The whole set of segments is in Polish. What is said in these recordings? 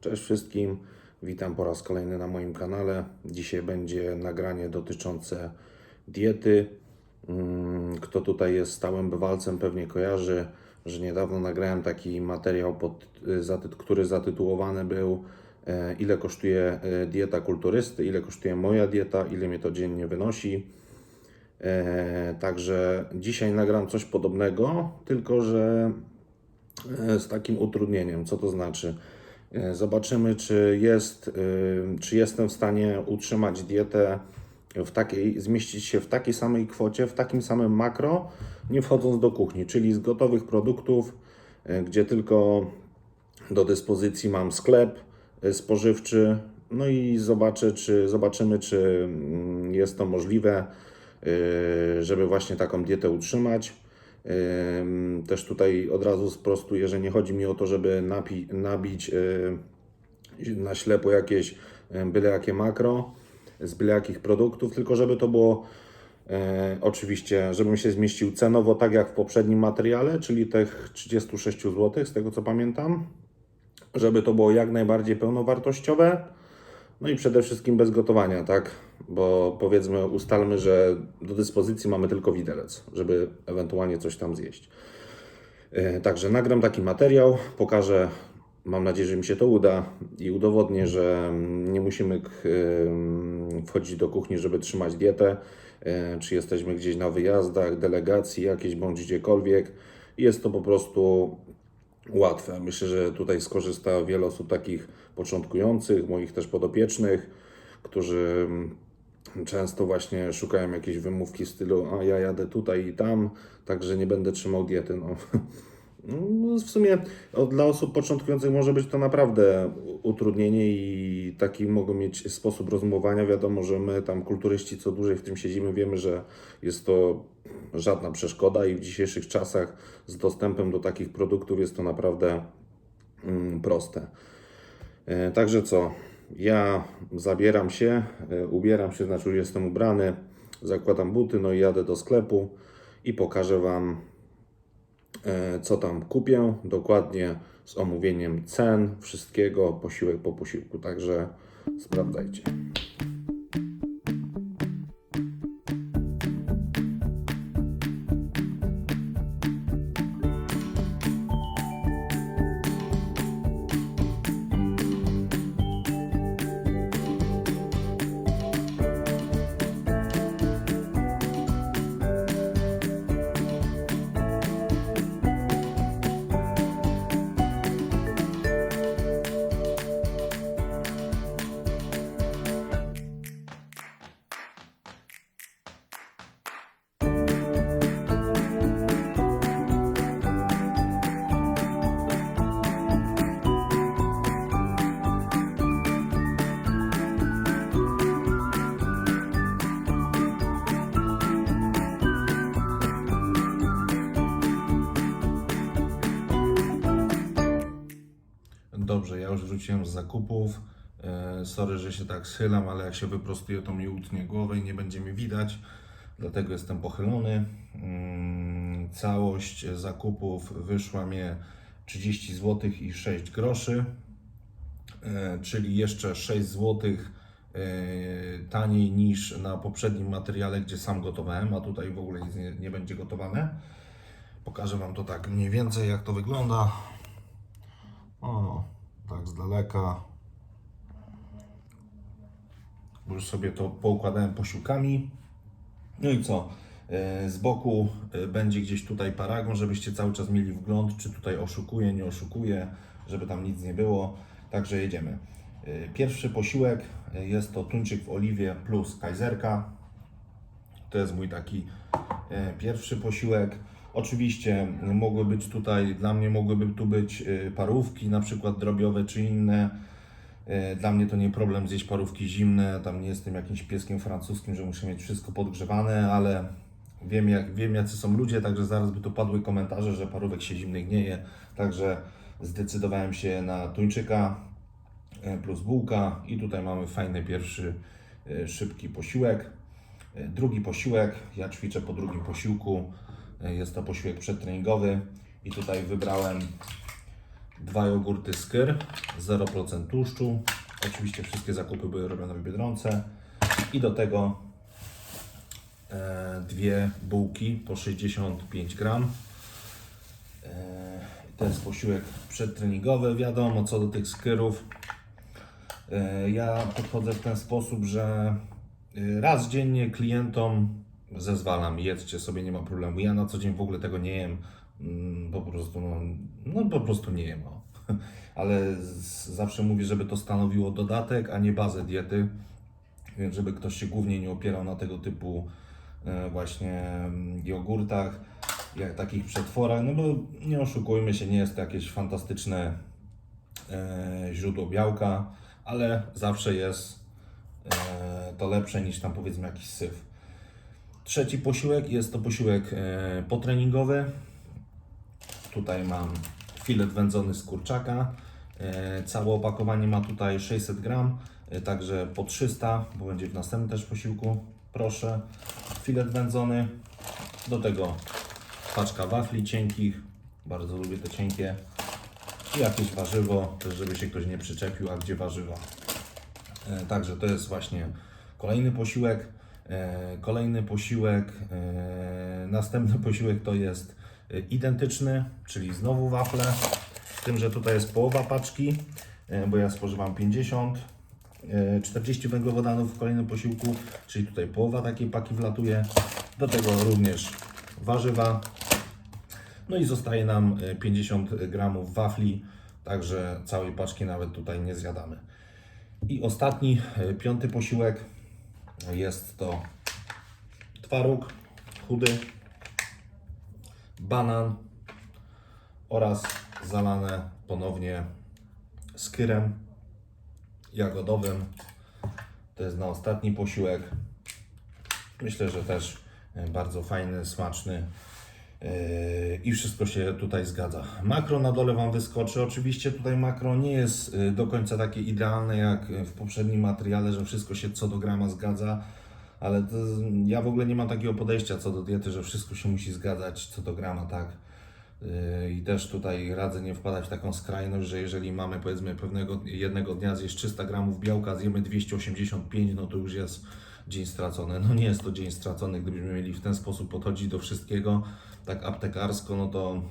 Cześć wszystkim, witam po raz kolejny na moim kanale. Dzisiaj będzie nagranie dotyczące diety. Mm, Kto tutaj jest stałym bywalcem, pewnie kojarzy, że niedawno nagrałem taki materiał, pod, y, który zatytułowany był e, Ile kosztuje e, dieta kulturysty, ile kosztuje moja dieta, ile mnie to dziennie wynosi. E, Także dzisiaj nagram coś podobnego, tylko że z takim utrudnieniem. Co to znaczy? E, Zobaczymy, czy, jest, y, czy jestem w stanie utrzymać dietę w takiej, zmieścić się w takiej samej kwocie, w takim samym makro, nie wchodząc do kuchni, czyli z gotowych produktów, e, gdzie tylko do dyspozycji mam sklep e, spożywczy. No i zobaczę, czy, zobaczymy, czy mm, jest to możliwe, e, żeby właśnie taką dietę utrzymać. Też tutaj od razu sprostuję, że nie chodzi mi o to, żeby napi- nabić na ślepo jakieś byle jakie makro z byle jakich produktów, tylko żeby to było oczywiście, żebym się zmieścił cenowo tak jak w poprzednim materiale, czyli tych 36 zł, z tego co pamiętam, żeby to było jak najbardziej pełnowartościowe. No i przede wszystkim bez gotowania, tak? Bo powiedzmy, ustalmy, że do dyspozycji mamy tylko widelec, żeby ewentualnie coś tam zjeść. E, Także nagram taki materiał, pokażę, mam nadzieję, że mi się to uda i udowodnię, że mm, nie musimy ym, wchodzić do kuchni, żeby trzymać dietę, e, czy jesteśmy gdzieś na wyjazdach, delegacji jakieś bądź gdziekolwiek. Jest to po prostu łatwe. Myślę, że tutaj skorzysta wiele osób takich początkujących, moich też podopiecznych, którzy mm, często właśnie szukają jakiejś wymówki w stylu a ja jadę tutaj i tam, także nie będę trzymał diety. No. No, w sumie dla osób początkujących może być to naprawdę utrudnienie i taki mogą mieć sposób rozumowania. Wiadomo, że my tam kulturyści co dłużej w tym siedzimy, wiemy, że jest to żadna przeszkoda i w dzisiejszych czasach z dostępem do takich produktów jest to naprawdę mm, proste. E, Także co, ja zabieram się, e, ubieram się, znaczy już jestem ubrany, zakładam buty, no i jadę do sklepu i pokażę Wam, co tam kupię, dokładnie z omówieniem cen, wszystkiego, posiłek po posiłku, także sprawdzajcie. Wróciłem z zakupów. E, Sorry, że się tak schylam, ale jak się wyprostuję, to mi utnie głowę i nie będzie mi widać. Dlatego jestem pochylony. Mm, Całość zakupów wyszła mnie 30 zł i 6 groszy, E, czyli jeszcze 6 zł taniej niż na poprzednim materiale, gdzie sam gotowałem, a tutaj w ogóle nic nie będzie gotowane. Pokażę Wam to tak mniej więcej, jak to wygląda. O, tak z daleka. Już sobie to poukładałem posiłkami. No i co? E, Z boku e, będzie gdzieś tutaj paragon, żebyście cały czas mieli wgląd, czy tutaj oszukuje, nie oszukuje, żeby tam nic nie było. Także jedziemy. E, Pierwszy posiłek jest to tuńczyk w oliwie plus kajzerka. To jest mój taki pierwszy posiłek. Oczywiście mogły być tutaj, dla mnie mogłyby tu być e, parówki, na przykład drobiowe czy inne. E, Dla mnie to nie problem zjeść parówki zimne, tam nie jestem jakimś pieskiem francuskim, że muszę mieć wszystko podgrzewane, ale wiem, jak, wiem jacy są ludzie, także zaraz by tu padły komentarze, że parówek się zimnych nie je. Także zdecydowałem się na tuńczyka e, plus bułka i tutaj mamy fajny pierwszy szybki posiłek. Drugi posiłek, ja ćwiczę po drugim posiłku, jest to posiłek przedtreningowy i tutaj wybrałem dwa jogurty Skyr, 0% tłuszczu. Oczywiście wszystkie zakupy były robione w Biedronce. I do tego e, dwie bułki po 65 gram. E, to jest posiłek przedtreningowy. Wiadomo, co do tych skyrów. E, ja podchodzę w ten sposób, że raz dziennie klientom zezwalam, jedzcie sobie, nie ma problemu. Ja na co dzień w ogóle tego nie jem. Mm, Po prostu, no, no po prostu nie jem. O. Ale zawsze mówię, żeby to stanowiło dodatek, a nie bazę diety. Więc żeby ktoś się głównie nie opierał na tego typu e, właśnie mm, jogurtach, jak takich przetworach, no bo nie oszukujmy się, nie jest to jakieś fantastyczne e, źródło białka, ale zawsze jest e, to lepsze niż tam powiedzmy jakiś syf. Trzeci posiłek jest to posiłek e, potreningowy. Tutaj mam filet wędzony z kurczaka. E, Całe opakowanie ma tutaj 600 gram, e, także po 300, bo będzie w następnym też posiłku. Proszę, filet wędzony. Do tego paczka wafli cienkich. Bardzo lubię te cienkie. I jakieś warzywo, też żeby się ktoś nie przyczepił, a gdzie warzywa. Także to jest właśnie kolejny posiłek. E, Kolejny posiłek, e, następny posiłek to jest identyczny, czyli znowu wafle. Z tym, że tutaj jest połowa paczki, e, bo ja spożywam 50. e, 40 węglowodanów w kolejnym posiłku, czyli tutaj połowa takiej paki wlatuje. Do tego również warzywa. No i zostaje nam e, 50 gramów wafli, także całej paczki nawet tutaj nie zjadamy. I ostatni, piąty posiłek jest to twaróg chudy, banan oraz zalane ponownie skyrem jagodowym. To jest na ostatni posiłek. Myślę, że też bardzo fajny, smaczny. I wszystko się tutaj zgadza. Makro na dole Wam wyskoczy. Oczywiście tutaj makro nie jest yy, do końca takie idealne jak w poprzednim materiale, że wszystko się co do grama zgadza, ale to, ja w ogóle nie mam takiego podejścia co do diety, że wszystko się musi zgadzać co do grama, tak? Yy, I też tutaj radzę nie wpadać w taką skrajność, że jeżeli mamy powiedzmy pewnego jednego dnia zjeść 300 gramów białka, zjemy 285, no to już jest dzień stracony. No nie jest to dzień stracony, gdybyśmy mieli w ten sposób podchodzić do wszystkiego, tak aptekarsko, no to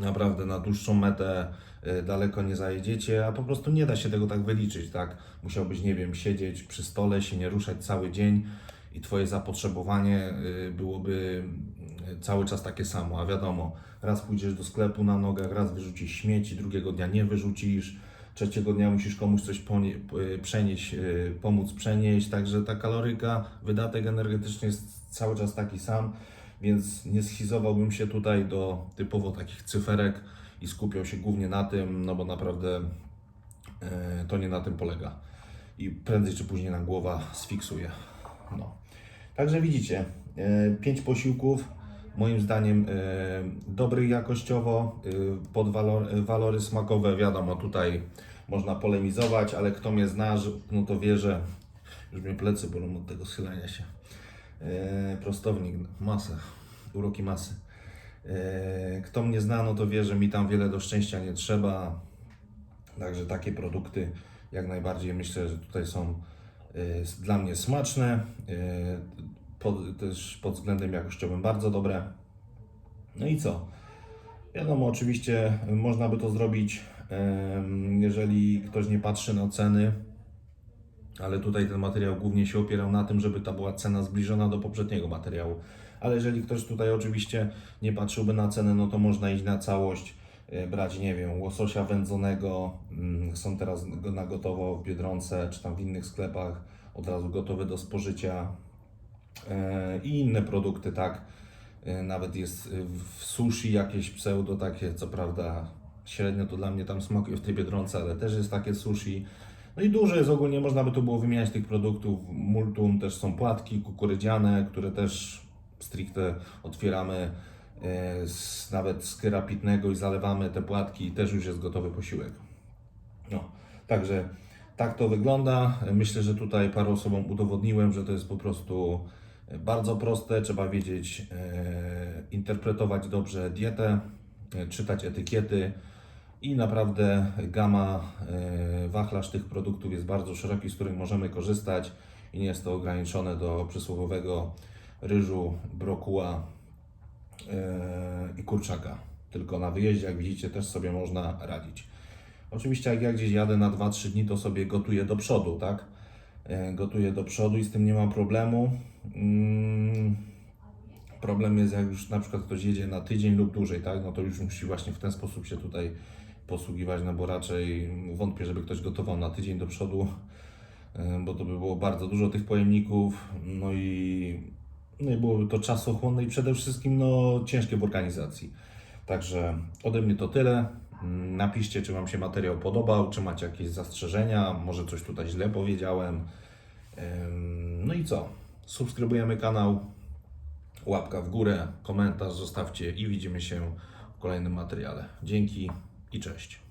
naprawdę na dłuższą metę y, daleko nie zajedziecie, a po prostu nie da się tego tak wyliczyć, tak? Musiałbyś, nie wiem, siedzieć przy stole, się nie ruszać cały dzień i Twoje zapotrzebowanie y, byłoby y, cały czas takie samo, a wiadomo, raz pójdziesz do sklepu na nogach, raz wyrzucisz śmieci, drugiego dnia nie wyrzucisz, trzeciego dnia musisz komuś coś y, przenieść, y, pomóc przenieść, także ta kaloryka, wydatek energetyczny jest cały czas taki sam, więc nie schizowałbym się tutaj do typowo takich cyferek i skupiał się głównie na tym, no bo naprawdę e, to nie na tym polega. I prędzej czy później nam głowa sfiksuje. No. Także widzicie, e, pięć posiłków, moim zdaniem e, dobrych jakościowo, e, pod walor, walory smakowe, wiadomo, tutaj można polemizować, ale kto mnie zna, no to wie, że już mnie plecy bolą od tego schylania się. E, prostownik, masę, uroki masy. E, Kto mnie zna, no to wie, że mi tam wiele do szczęścia nie trzeba. Także takie produkty jak najbardziej myślę, że tutaj są e, dla mnie smaczne. Pod, też pod względem jakościowym bardzo dobre. No i co? Wiadomo, oczywiście można by to zrobić, jeżeli ktoś nie patrzy na ceny, ale tutaj ten materiał głównie się opierał na tym, żeby ta była cena zbliżona do poprzedniego materiału. Ale jeżeli ktoś tutaj oczywiście nie patrzyłby na cenę, no to można iść na całość, e, brać, nie wiem, łososia wędzonego, mm, są teraz na gotowo w Biedronce, czy tam w innych sklepach, od razu gotowe do spożycia e, i inne produkty, tak. E, Nawet jest w sushi jakieś pseudo takie, co prawda średnio to dla mnie tam smakuje w tej Biedronce, ale też jest takie sushi. No i dużo jest ogólnie, można by tu było wymieniać tych produktów. Multum też są płatki kukurydziane, które też stricte otwieramy e, z, nawet z kyra pitnego i zalewamy te płatki i też już jest gotowy posiłek. No, także tak to wygląda. Myślę, że tutaj paru osobom udowodniłem, że to jest po prostu bardzo proste. Trzeba wiedzieć, e, interpretować dobrze dietę, e, czytać etykiety, I naprawdę gama, e, wachlarz tych produktów jest bardzo szeroki, z których możemy korzystać i nie jest to ograniczone do przysłowiowego ryżu, brokuła e, i kurczaka. Tylko na wyjeździe, jak widzicie, też sobie można radzić. Oczywiście, jak ja gdzieś jadę na 2-3 dni, to sobie gotuję do przodu, tak? E, Gotuję do przodu i z tym nie ma problemu. Mm, Problem jest, jak już na przykład ktoś jedzie na tydzień lub dłużej, tak? No to już musi właśnie w ten sposób się tutaj posługiwać, no bo raczej wątpię, żeby ktoś gotował na tydzień do przodu, e, bo to by było bardzo dużo tych pojemników, no i, no i byłoby to czasochłonne i przede wszystkim no, ciężkie w organizacji. Także ode mnie to tyle. Napiszcie, czy Wam się materiał podobał, czy macie jakieś zastrzeżenia, może coś tutaj źle powiedziałem. No i co? Subskrybujemy kanał, łapka w górę, komentarz zostawcie i widzimy się w kolejnym materiale. Dzięki i cześć.